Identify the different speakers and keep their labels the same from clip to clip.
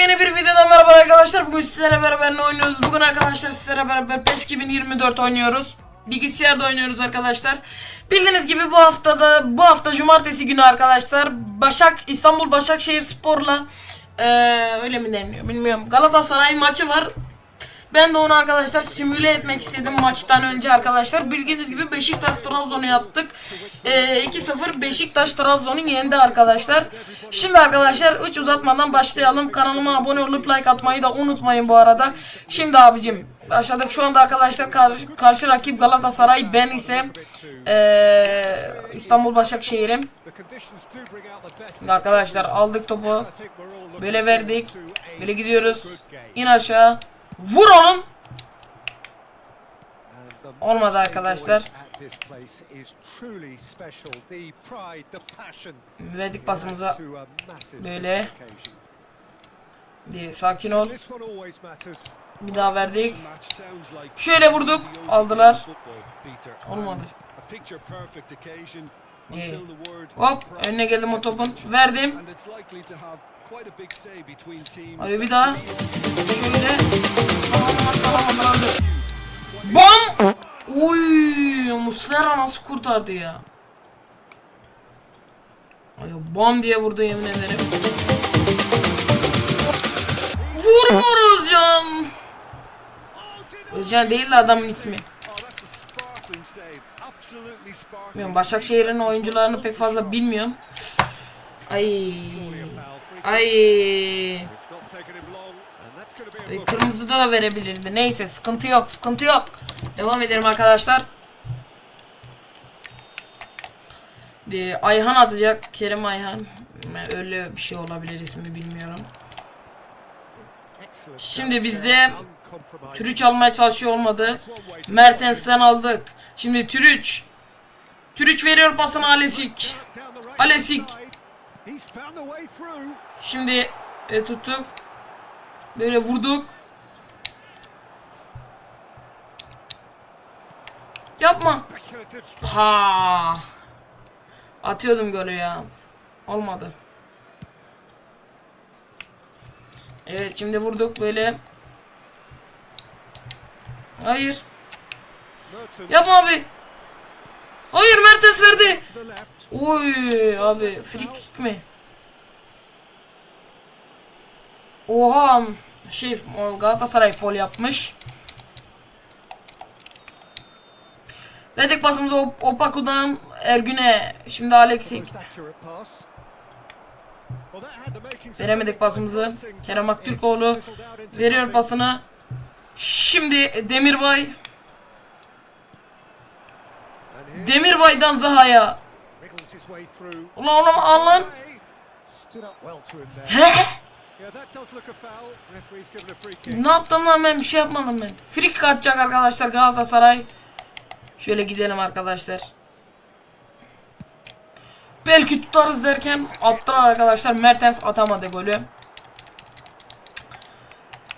Speaker 1: yepyeni bir videodan merhaba arkadaşlar. Bugün sizlerle beraber ne oynuyoruz? Bugün arkadaşlar sizlere beraber PES 2024 oynuyoruz. Bilgisayarda oynuyoruz arkadaşlar. Bildiğiniz gibi bu haftada bu hafta cumartesi günü arkadaşlar Başak İstanbul Başakşehir Spor'la eee öyle mi deniliyor bilmiyorum. Galatasaray maçı var. Ben de onu arkadaşlar simüle etmek istedim maçtan önce arkadaşlar. Bildiğiniz gibi Beşiktaş Trabzon'u yaptık. Ee, 2-0 Beşiktaş Trabzon'u yendi arkadaşlar. Şimdi arkadaşlar hiç uzatmadan başlayalım. Kanalıma abone olup like atmayı da unutmayın bu arada. Şimdi abicim başladık. Şu anda arkadaşlar karşı, karşı rakip Galatasaray. Ben ise ee, İstanbul Başakşehir'im. Arkadaşlar aldık topu. Böyle verdik. Böyle gidiyoruz. İn aşağı. Vur oğlum. Olmadı arkadaşlar. Verdik pasımıza. Böyle. Diye sakin ol. Bir daha verdik. Şöyle vurduk. Aldılar. Olmadı. İyi. Hop önüne geldim o topun. Verdim. Hadi bir daha. Şöyle. Muslera nasıl kurtardı ya? Ay bam diye vurdu yemin ederim. Vur Özcan. Özcan değil de adamın ismi. Bilmiyorum Başakşehir'in oyuncularını pek fazla bilmiyorum. Ay. Ay. Kırmızıda da verebilirdi. Neyse sıkıntı yok sıkıntı yok. Devam edelim arkadaşlar. E, Ayhan atacak. Kerim Ayhan. E, Öyle bir şey olabilir ismi bilmiyorum. Şimdi bizde Türüç almaya çalışıyor olmadı. Mertens'ten aldık. Şimdi Türüç. Türüç veriyor pasını Alesik. Alesik. Şimdi e, tuttuk. Böyle vurduk. Yapma. Ha. Atıyordum golü ya. Olmadı. Evet şimdi vurduk böyle. Hayır. Yapma abi. Hayır Mertens verdi. Oy abi free kick mi? Oha şey Galatasaray fol yapmış. Dedik basımızı Op Opaku'dan Ergün'e. Şimdi Alex'i veremedik pasımızı. Kerem Aktürkoğlu veriyor pasını. Şimdi Demirbay. Demirbay'dan Zaha'ya. Ulan oğlum al. He? Ne yaptım lan ben bir şey yapmadım ben. Free kick atacak arkadaşlar Galatasaray. Şöyle gidelim arkadaşlar. Belki tutarız derken attılar arkadaşlar. Mertens atamadı golü.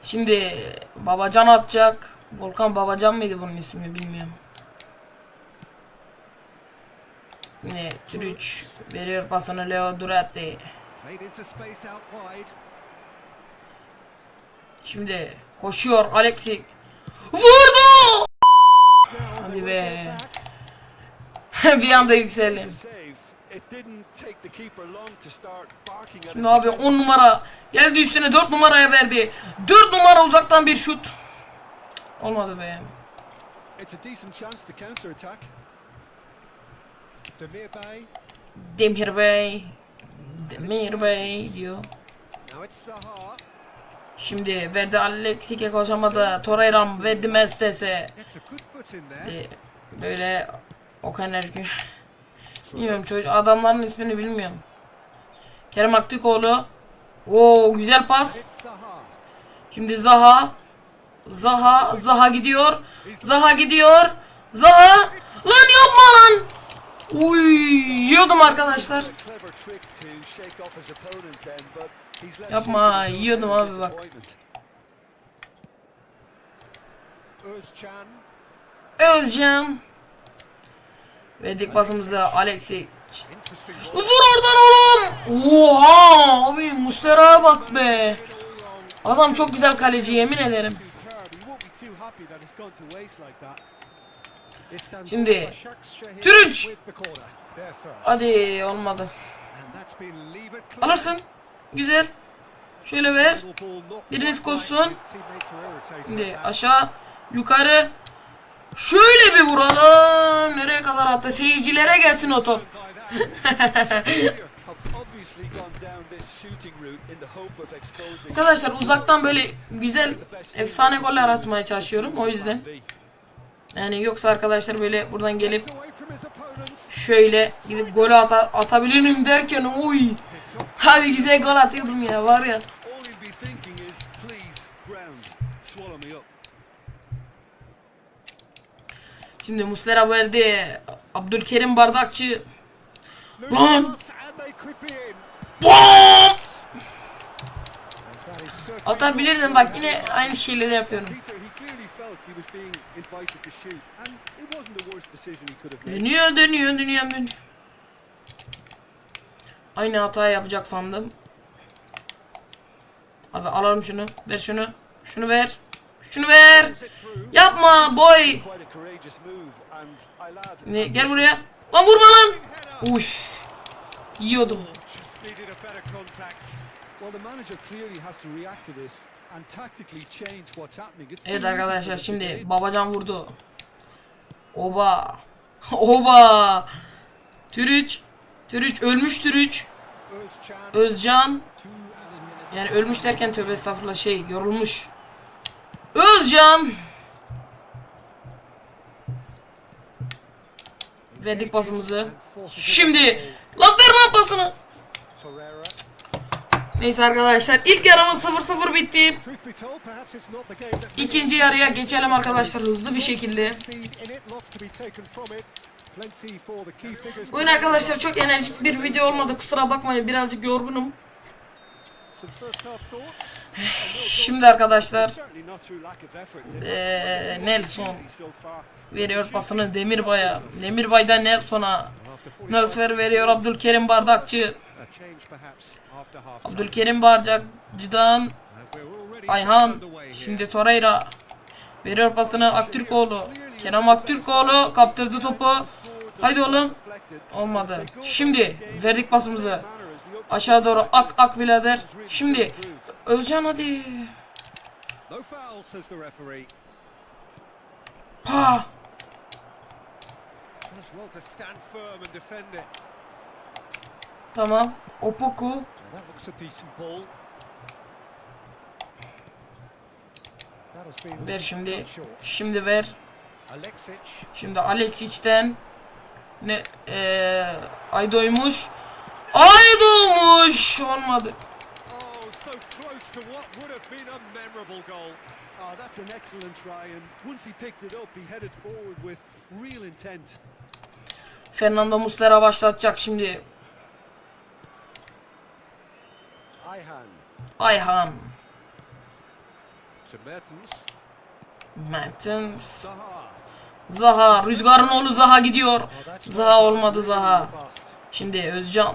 Speaker 1: Şimdi Babacan atacak. Volkan Babacan mıydı bunun ismi bilmiyorum. Yine Türüç veriyor pasını Leo Duratti. Şimdi koşuyor Alexi. Vurdu! Hadi be. bir anda yükseldim. Şimdi abi 10 numara geldi üstüne 4 numaraya verdi. 4 numara uzaktan bir şut. Cık, Olmadı be. Demir Bey. Demir Bey diyor. Şimdi verdi Alexik'e koşamadı. Torreira verdi Mercedes'e. Ee, Böyle Okan Ergün. Bilmiyorum çocuk adamların ismini bilmiyorum. Kerem Aktürkoğlu. Oo güzel pas. Şimdi Zaha. Zaha, Zaha gidiyor. Zaha gidiyor. Zaha. Lan yapma lan. Uy, yiyordum arkadaşlar. Yapma, yiyordum abi bak. Özcan. Verdik pasımızı Alexi. Vur oradan oğlum. Oha abi Muslera'ya bak be. Adam çok güzel kaleci yemin ederim. Şimdi Türünç. Hadi olmadı. Alırsın. Güzel. Şöyle ver. Biriniz koşsun. Şimdi aşağı yukarı. Şöyle bir vuralım. Nereye kadar attı? Seyircilere gelsin o top. Arkadaşlar uzaktan böyle güzel efsane goller atmaya çalışıyorum o yüzden. Yani yoksa arkadaşlar böyle buradan gelip şöyle gidip gol ata atabilirim derken oy. Abi güzel gol atıyordum ya var ya. Şimdi Muslera verdi. Abdülkerim Bardakçı. Lan! Bom! Atabilirdim bak yine aynı şeyleri yapıyorum. Dönüyor dönüyor dönüyor dönüyor. Aynı hata yapacak sandım. Abi alalım şunu. Ver şunu. Şunu ver. Şunu ver. Yapma boy. Ne gel buraya. Lan vurma lan. Uy. Yiyordum. Evet arkadaşlar şimdi babacan vurdu. Oba. Oba. Türüç. Türüç ölmüş Türüç. Özcan. Yani ölmüş derken tövbe estağfurullah şey yorulmuş. Özcan. Verdik pasımızı. Şimdi. Lan ver lan pasını. Neyse arkadaşlar ilk yarımız 0-0 bitti. İkinci yarıya geçelim arkadaşlar hızlı bir şekilde. Bugün arkadaşlar çok enerjik bir video olmadı kusura bakmayın birazcık yorgunum. Şimdi arkadaşlar eee, Nelson veriyor pasını Demirbay'a. Demirbay'dan Nelson'a. Nelson veriyor Abdülkerim Bardakçı. Abdülkerim Bardakçı'dan Ayhan. Şimdi Torreira. Veriyor pasını Aktürkoğlu. Kenan Aktürkoğlu kaptırdı topu. Haydi oğlum. Olmadı. Şimdi verdik pasımızı. Aşağı doğru ak ak birader. Şimdi Özcan hadi. Pa. Tamam. Opoku. Ver şimdi. Şimdi ver. Şimdi Alexic'ten ne eee ay doymuş. Ay doğmuş. Olmadı.
Speaker 2: Oh, that's an excellent try, and once he picked it up, he headed forward with real intent.
Speaker 1: Fernando Muslera başlatacak şimdi.
Speaker 2: Ayhan
Speaker 1: Ayhan.
Speaker 2: to Mertens.
Speaker 1: Mertens.
Speaker 2: Zaha.
Speaker 1: Zaha. Rüzgarın oğlu Zaha gidiyor. Zaha olmadı Zaha. Şimdi Özcan.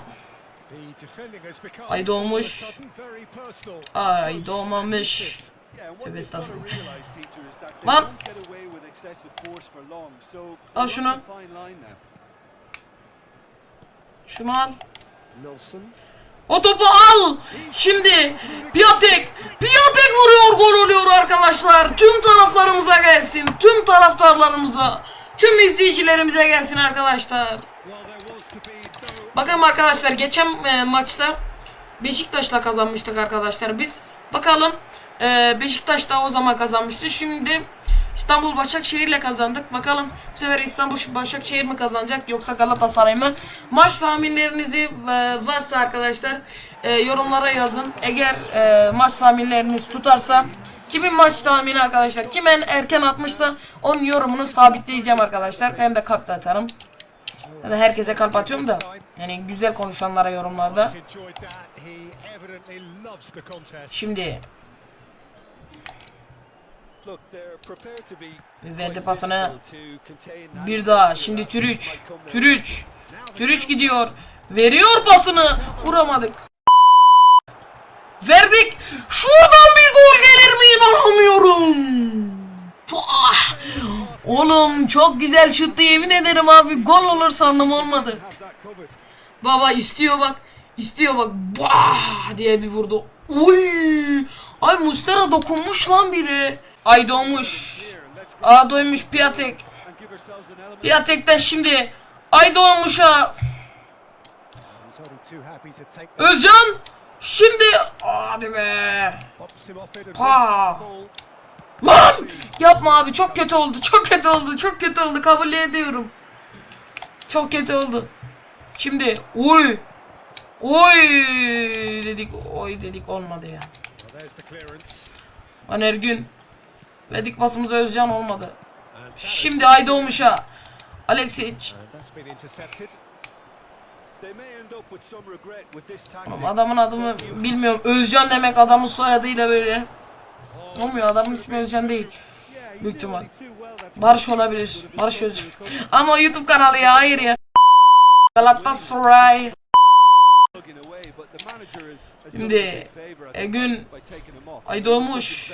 Speaker 1: Ay doğmuş. Ay doğmamış. Tövbe Lan. Al şunu. Şunu al. O topu al. Şimdi Piatek. Piatek vuruyor gol oluyor arkadaşlar. Tüm taraflarımıza gelsin. Tüm taraftarlarımıza. Tüm izleyicilerimize gelsin arkadaşlar. Bakalım arkadaşlar geçen e, maçta Beşiktaş'la kazanmıştık arkadaşlar biz. Bakalım e, Beşiktaş da o zaman kazanmıştı. Şimdi İstanbul Başakşehir'le kazandık. Bakalım bu sefer İstanbul Başakşehir mi kazanacak yoksa Galatasaray mı? Maç tahminlerinizi e, varsa arkadaşlar e, yorumlara yazın. Eğer e, maç tahminleriniz tutarsa kimin maç tahmini arkadaşlar kim en erken atmışsa onun yorumunu sabitleyeceğim arkadaşlar. Hem de kalp atarım. Yani herkese kalp atıyorum da. Yani güzel konuşanlara yorumlarda. Şimdi Verdi pasını. Bir daha. Şimdi Türüç. Türüç. Türüç gidiyor. Veriyor pasını. Vuramadık. Verdik. Şuradan bir gol gelir mi inanamıyorum. Pah. Oğlum çok güzel şuttu yemin ederim abi. Gol olur sandım olmadı. Baba istiyor bak. İstiyor bak. Bah diye bir vurdu. Uy! Ay Mustera dokunmuş lan biri. Ay doğmuş. Aa doymuş Piatek. Piatek'ten şimdi. Ay
Speaker 2: to take
Speaker 1: Özcan. Şimdi. Hadi be. Pa. Lan! Yapma abi çok kötü oldu. Çok kötü oldu. Çok kötü oldu. Kabul ediyorum. Çok kötü oldu. Şimdi. Uy. Oy dedik. Oy dedik olmadı ya. Van Ergün. Verdik pasımıza Özcan olmadı. Şimdi. Alexic.
Speaker 2: Some regret with this
Speaker 1: Oğlum
Speaker 2: tactic.
Speaker 1: adamın adını bilmiyorum. Özcan demek adamın soyadıyla böyle. Olmuyor adamın ismi Özcan değil. Büyük ihtimal. Barış olabilir. Barış Özcan. Ama YouTube kanalı ya hayır ya. Galatasaray.
Speaker 2: Taking him off.
Speaker 1: Ay doğmuş.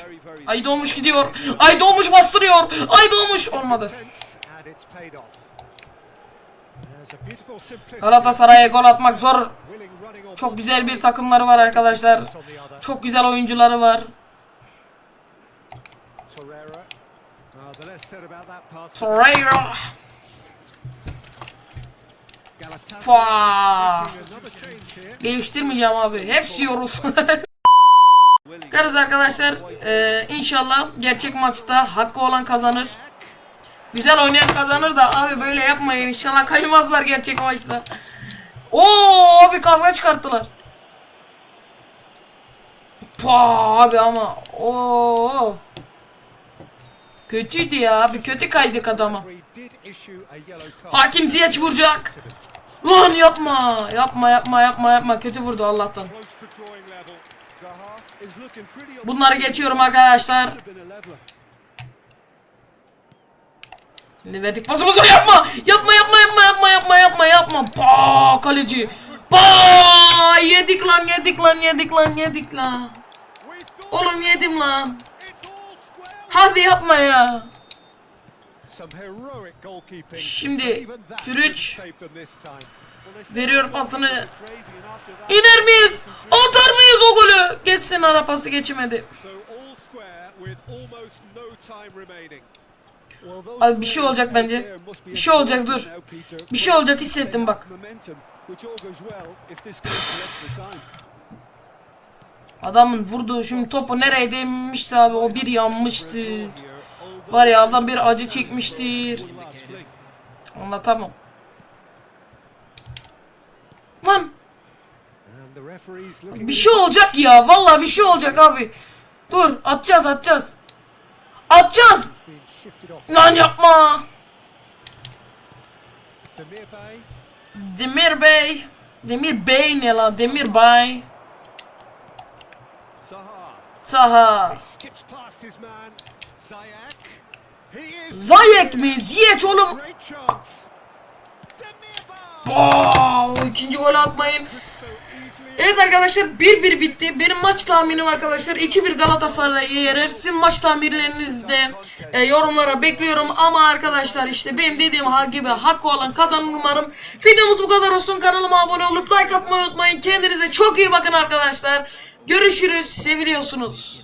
Speaker 1: Ay doğmuş gidiyor. Ay doğmuş bastırıyor. Ay doğmuş olmadı. Galatasaray'a gol atmak zor. Çok güzel bir takımları var arkadaşlar. Çok güzel oyuncuları var.
Speaker 2: Torreira. Here.
Speaker 1: Değiştirmeyeceğim abi. Hepsi.
Speaker 2: Willing.
Speaker 1: Bakarız arkadaşlar. Ee, inşallah gerçek maçta hakkı olan kazanır. Güzel oynayan kazanır da abi böyle yapmayın. İnşallah kaymazlar gerçek maçta. Oo abi kavga çıkarttılar. Paa abi ama. Oo. Kötüydü ya abi. Kötü kaydık adama. Hakim Ziyech vuracak. Lan yapma. Yapma yapma yapma yapma. Kötü vurdu Allah'tan. Bunları geçiyorum arkadaşlar. Verdik pasımızı yapma. Yapma yapma yapma yapma yapma yapma yapma. Pa kaleci. Pa yedik lan yedik lan yedik lan yedik lan. Oğlum yedim lan. Hadi yapma ya. Şimdi Türüç veriyor pasını. İner miyiz? Atar mıyız o golü? Geçsin
Speaker 2: remaining. Well, those
Speaker 1: Abi bir şey olacak bence. Bir şey olacak, dur. Bir şey olacak hissettim bak. Adamın vurduğu şimdi topu nereye değmişse abi o bir yanmıştı. Var ya adam bir acı çekmiştir. Anlatamam. Lan bir şey olacak ya. Vallahi bir şey olacak abi. Dur atacağız atacağız. Atacağız. Lan yapma.
Speaker 2: Demir Bay.
Speaker 1: Demir Bey. Demir Bey ne lan? Demir Bey.
Speaker 2: Zaha.
Speaker 1: Saha. Zayek mi? Ziyech oğlum. Aa, ikinci golü atmayın. Evet arkadaşlar 1-1 bitti. Benim maç tahminim arkadaşlar 2-1 Galatasaray'a yerer. Sizin maç tahminlerinizi de e, yorumlara bekliyorum. Ama arkadaşlar işte benim dediğim ha gibi hakkı olan kazanır umarım. Videomuz bu kadar olsun. Kanalıma abone olup like atmayı unutmayın. Kendinize çok iyi bakın arkadaşlar. Görüşürüz. Seviliyorsunuz.